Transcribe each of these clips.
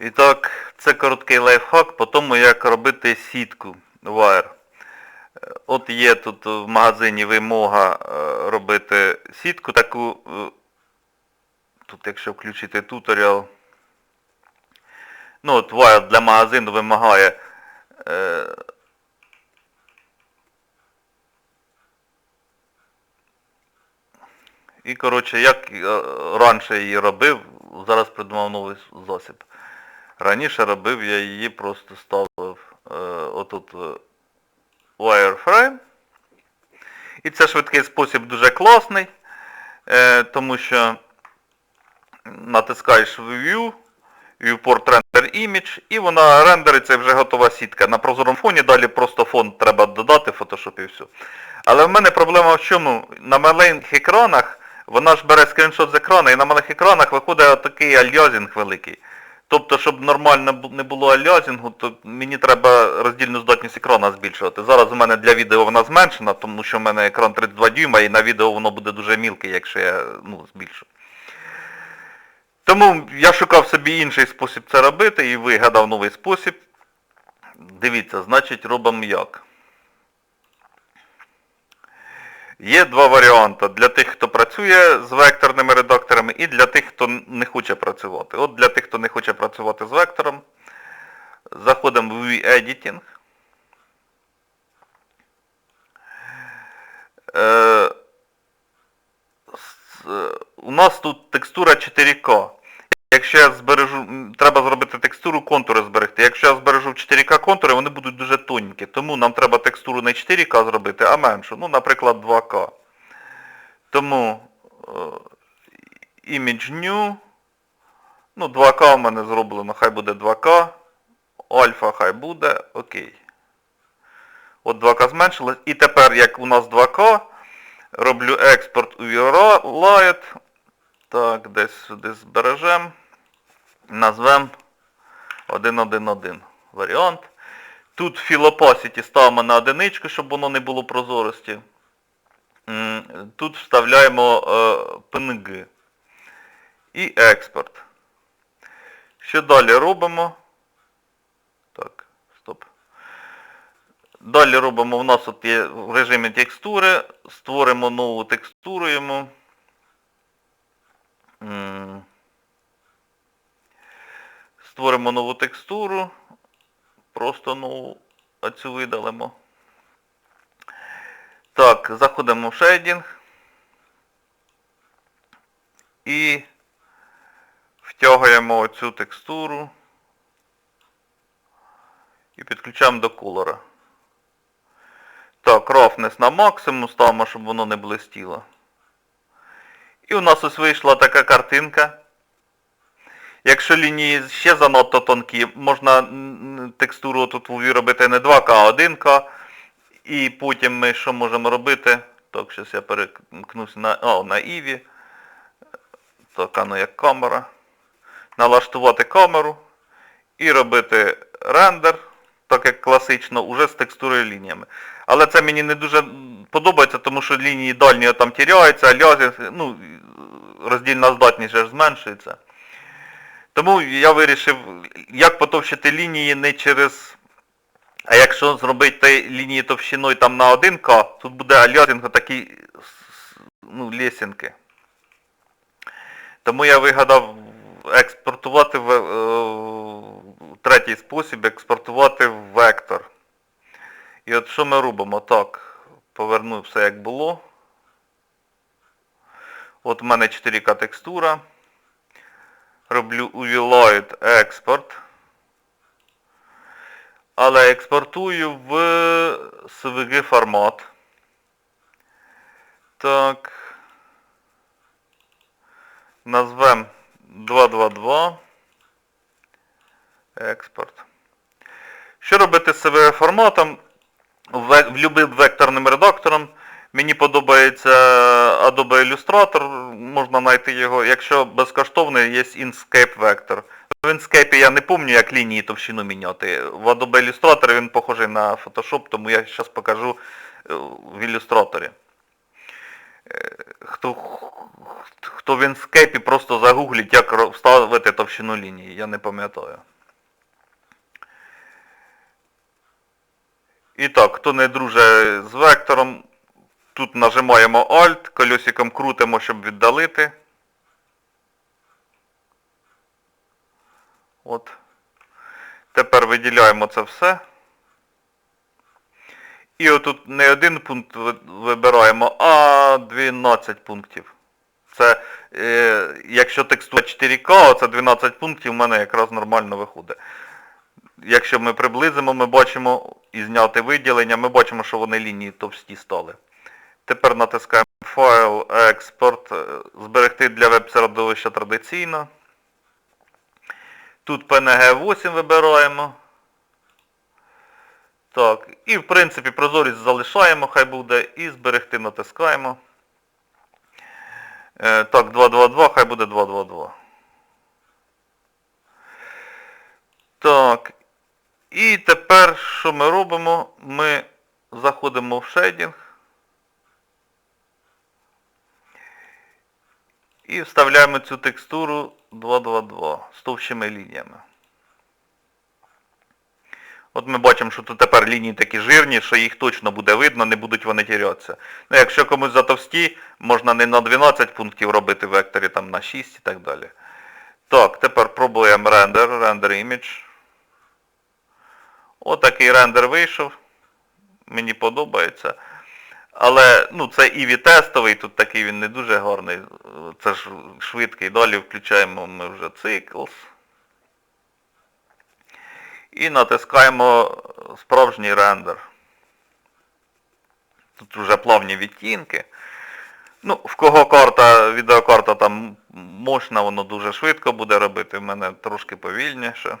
І так, це короткий лайфхак по тому, як робити сітку wire. От є тут в магазині вимога е, робити сітку таку, е, тут якщо включити туторіал, ну от wire для магазину вимагає е, І, коротше, як раніше її робив, зараз придумав новий засіб. Раніше робив я її, просто ставив е, отут е, wireframe. І це швидкий спосіб дуже класний, е, тому що натискаєш View, Viewport Render Image, і вона рендериться і вже готова сітка. На прозорому фоні далі просто фон треба додати Photoshop і все. Але в мене проблема в чому? На маленьких екранах вона ж бере скріншот з екрану і на малих екранах виходить такий альязінг великий. Тобто, щоб нормально не було альязінгу, то мені треба роздільну здатність екрана збільшувати. Зараз у мене для відео вона зменшена, тому що в мене екран 32 дюйма і на відео воно буде дуже мілке, якщо я ну, збільшу. Тому я шукав собі інший спосіб це робити і вигадав новий спосіб. Дивіться, значить робимо як. Є два варіанти для тих, хто працює з векторними редакторами, і для тих, хто не хоче працювати. От для тих, хто не хоче працювати з вектором, заходимо в V-Editing. Е, е, у нас тут текстура 4К. Якщо я збережу, треба зробити текстуру, контури зберегти. Якщо я збережу 4К контури, вони будуть дуже тоненькі. Тому нам треба не 4К зробити, а меншу. Ну, наприклад, 2К. Тому е, Image New. Ну, 2К у мене зроблено, хай буде 2К. Альфа хай буде, окей. От 2К зменшилось. І тепер, як у нас 2К, роблю експорт у Light. Так, десь сюди збережемо. Назвемо 1.1.1 варіант. Тут філопасіті ставимо на одиничку, щоб воно не було прозорості. Тут вставляємо е, PNG. І експорт. Що далі робимо? Так, стоп. Далі робимо, у нас от є в режимі текстури, створимо нову текстуру йому. Створимо нову текстуру. Просто нову а цю видалимо. Так, заходимо в шейдінг. І втягуємо оцю текстуру. І підключаємо до колора. Так, roughness на максимум ставимо, щоб воно не блистіло. І у нас ось вийшла така картинка. Якщо лінії ще занадто тонкі, можна текстуру тут в UV робити не 2К, а 1К. І потім ми що можемо робити? Так, зараз я перекнусь на, о, на Іві. Так, а ну як камера. Налаштувати камеру і робити рендер, так як класично, уже з текстурою лініями. Але це мені не дуже подобається, тому що лінії дальні там тіряються, а лязі, ну, роздільна здатність ж зменшується. Тому я вирішив, як потовщити лінії не через... А якщо зробити лінії товщиною там на 1К, тут буде алязінг такі ну, лесінки. Тому я вигадав експортувати в е, третій спосіб експортувати в вектор. І от що ми робимо? Так, поверну все як було. От в мене 4К текстура. Роблю UV Light експорт. Але експортую в SVG формат. Так. Назвем 222. Експорт. Що робити з SVG форматом? В любим векторним редактором. Мені подобається Adobe Illustrator, можна знайти його. Якщо безкоштовний, є Inkscape Vector. В Inkscape я не пам'ятаю, як лінії товщину міняти. В Adobe Illustrator він похожий на Photoshop, тому я зараз покажу е, в ілюстраторі. Е, Хто, хто в інскепі просто загугліть, як вставити товщину лінії, я не пам'ятаю. І так, хто не друже з вектором, тут нажимаємо Alt, колесиком крутимо, щоб віддалити. От. Тепер виділяємо це все. І отут не один пункт вибираємо, а 12 пунктів. Це, е, якщо текстура 4К, це 12 пунктів, у мене якраз нормально виходить. Якщо ми приблизимо, ми бачимо і зняти виділення, ми бачимо, що вони лінії товсті стали. Тепер натискаємо файл, експорт, зберегти для веб-середовища традиційно. Тут PNG 8 вибираємо. Так, і в принципі прозорість залишаємо, хай буде, і зберегти натискаємо. Е, так, 222, хай буде 222. Так. І тепер що ми робимо? Ми заходимо в шейдінг. І вставляємо цю текстуру 222 з товщими лініями. От ми бачимо, що тут тепер лінії такі жирні, що їх точно буде видно, не будуть вони тірятися. Ну, якщо комусь затовсті, можна не на 12 пунктів робити в векторі, там на 6 і так далі. Так, тепер пробуємо рендер, рендер image. Отакий рендер вийшов. Мені подобається. Але ну, це Іві тестовий, тут такий він не дуже гарний. Це ж швидкий. Далі включаємо ми вже Cycles. І натискаємо справжній рендер. Тут вже плавні відтінки. Ну, в кого карта, відеокарта там мощна, воно дуже швидко буде робити, в мене трошки повільніше.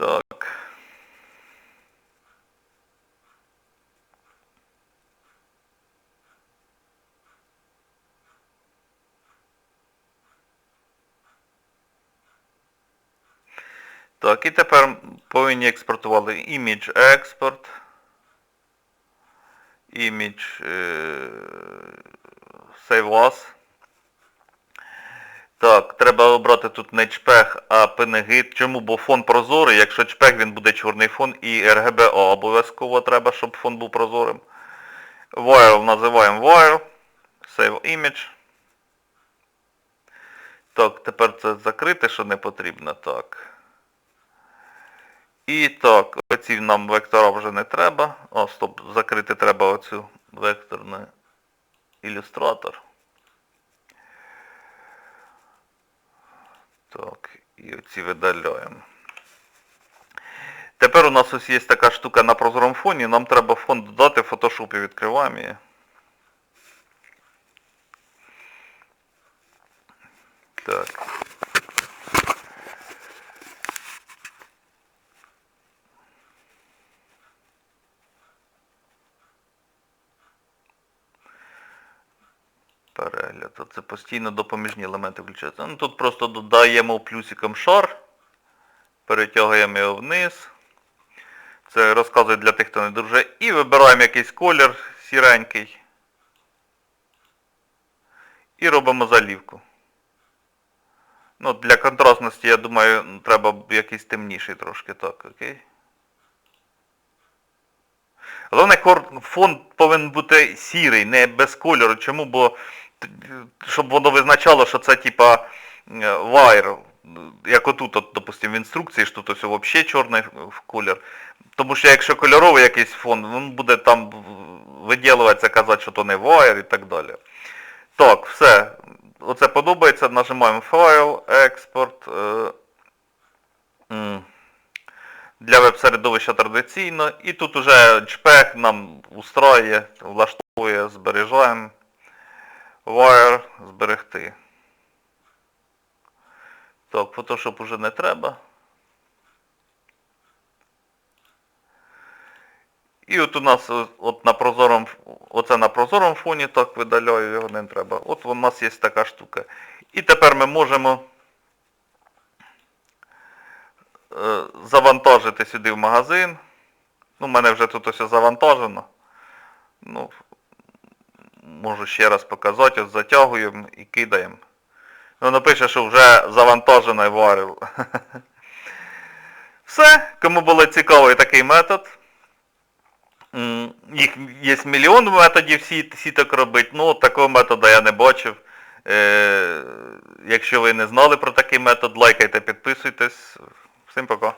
Так. Так, і тепер повинні експортували image export. Image save as. Так, треба обрати тут не чпег, а PNG. Чому? Бо фон прозорий. Якщо чпег, він буде чорний фон і RGBA обов'язково треба, щоб фон був прозорим. Wire називаємо wire. Save image. Так, тепер це закрити, що не потрібно. Так. І так, оці нам вектора вже не треба. О, стоп, закрити треба оцю векторний ілюстратор. Так, і оці видаляємо. Тепер у нас ось є така штука на прозорому фоні, нам треба фон додати в фотошопі, відкриваємо її. Так. Перегляд. Це постійно допоміжні елементи включаються. Ну, тут просто додаємо плюсиком шар, перетягуємо його вниз. Це розказує для тих, хто не друже. І вибираємо якийсь колір сіренький. І робимо залівку. Ну, для контрастності, я думаю, треба якийсь темніший трошки. Так, окей. Головне, фон повинен бути сірий, не без кольору. Чому? Бо щоб воно визначало, що це типа е, вайр. Як отут, от, допустим, в інструкції, що тут взагалі чорний колір. Тому що якщо кольоровий якийсь фон, він буде там виділуватися, казати, що то не вайр і так далі. Так, все. Оце подобається. Нажимаємо файл, експорт. Для веб-середовища традиційно. І тут уже JPEG нам устраює, влаштовує, збережаємо. Wire зберегти. Так, Photoshop уже не треба. І от у нас от на прозорому, оце на прозорому фоні, так видаляю, його не треба. От у нас є така штука. І тепер ми можемо е, завантажити сюди в магазин. Ну, в мене вже тут ось завантажено. Ну, можу ще раз показати, от затягуємо і кидаємо. Ну, напише, що вже завантажений варил. Все, кому було цікавий такий метод. Їх є мільйон методів сіток робити, ну такого методу я не бачив. Е, якщо ви не знали про такий метод, лайкайте, підписуйтесь. Всім пока.